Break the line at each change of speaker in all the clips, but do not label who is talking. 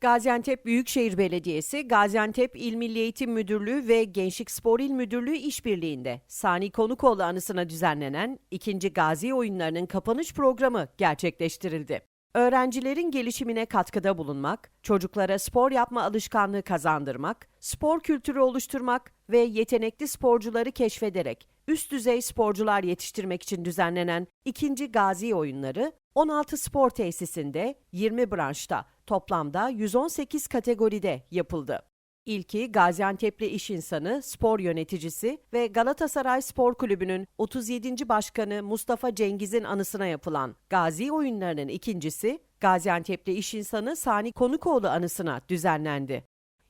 Gaziantep Büyükşehir Belediyesi, Gaziantep İl Milli Eğitim Müdürlüğü ve Gençlik Spor İl Müdürlüğü işbirliğinde Sani Konukoğlu anısına düzenlenen 2. Gazi Oyunları'nın kapanış programı gerçekleştirildi. Öğrencilerin gelişimine katkıda bulunmak, çocuklara spor yapma alışkanlığı kazandırmak, spor kültürü oluşturmak ve yetenekli sporcuları keşfederek üst düzey sporcular yetiştirmek için düzenlenen 2. Gazi Oyunları 16 spor tesisinde 20 branşta toplamda 118 kategoride yapıldı. İlki Gaziantep'li iş insanı, spor yöneticisi ve Galatasaray Spor Kulübü'nün 37. Başkanı Mustafa Cengiz'in anısına yapılan Gazi Oyunları'nın ikincisi Gaziantep'li iş insanı Sani Konukoğlu anısına düzenlendi.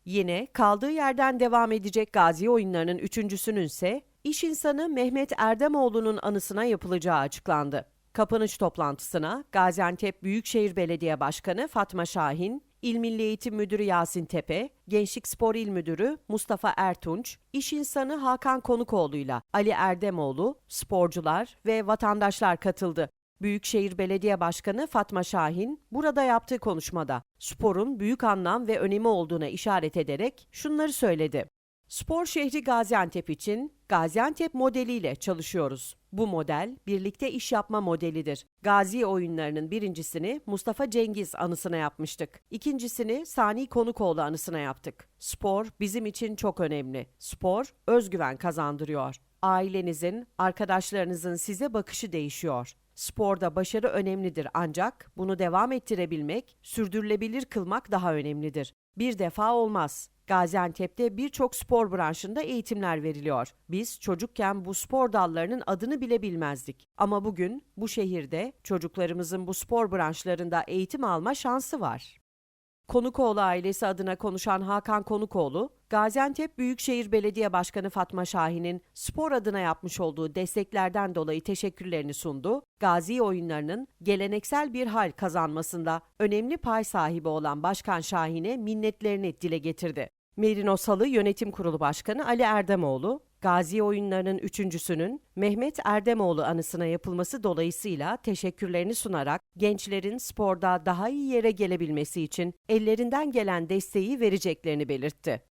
Yine kaldığı yerden devam edecek Gazi Oyunları'nın üçüncüsünün ise iş insanı Mehmet Erdemoğlu'nun anısına yapılacağı açıklandı. Kapanış toplantısına Gaziantep Büyükşehir Belediye Başkanı Fatma Şahin, İl Milli Eğitim Müdürü Yasin Tepe, Gençlik Spor İl Müdürü Mustafa Ertunç, iş insanı Hakan Konukoğlu'yla Ali Erdemoğlu, sporcular ve vatandaşlar katıldı. Büyükşehir Belediye Başkanı Fatma Şahin burada yaptığı konuşmada sporun büyük anlam ve önemi olduğuna işaret ederek şunları söyledi. Spor şehri Gaziantep için Gaziantep modeliyle çalışıyoruz. Bu model birlikte iş yapma modelidir. Gazi oyunlarının birincisini Mustafa Cengiz anısına yapmıştık. İkincisini Sani Konukoğlu anısına yaptık. Spor bizim için çok önemli. Spor özgüven kazandırıyor. Ailenizin, arkadaşlarınızın size bakışı değişiyor. Sporda başarı önemlidir ancak bunu devam ettirebilmek, sürdürülebilir kılmak daha önemlidir. Bir defa olmaz. Gaziantep'te birçok spor branşında eğitimler veriliyor. Biz çocukken bu spor dallarının adını bile bilmezdik. Ama bugün bu şehirde çocuklarımızın bu spor branşlarında eğitim alma şansı var. Konukoğlu ailesi adına konuşan Hakan Konukoğlu, Gaziantep Büyükşehir Belediye Başkanı Fatma Şahin'in spor adına yapmış olduğu desteklerden dolayı teşekkürlerini sundu. Gazi oyunlarının geleneksel bir hal kazanmasında önemli pay sahibi olan Başkan Şahin'e minnetlerini dile getirdi. Merinos Halı Yönetim Kurulu Başkanı Ali Erdemoğlu, Gazi oyunlarının üçüncüsünün Mehmet Erdemoğlu anısına yapılması dolayısıyla teşekkürlerini sunarak gençlerin sporda daha iyi yere gelebilmesi için ellerinden gelen desteği vereceklerini belirtti.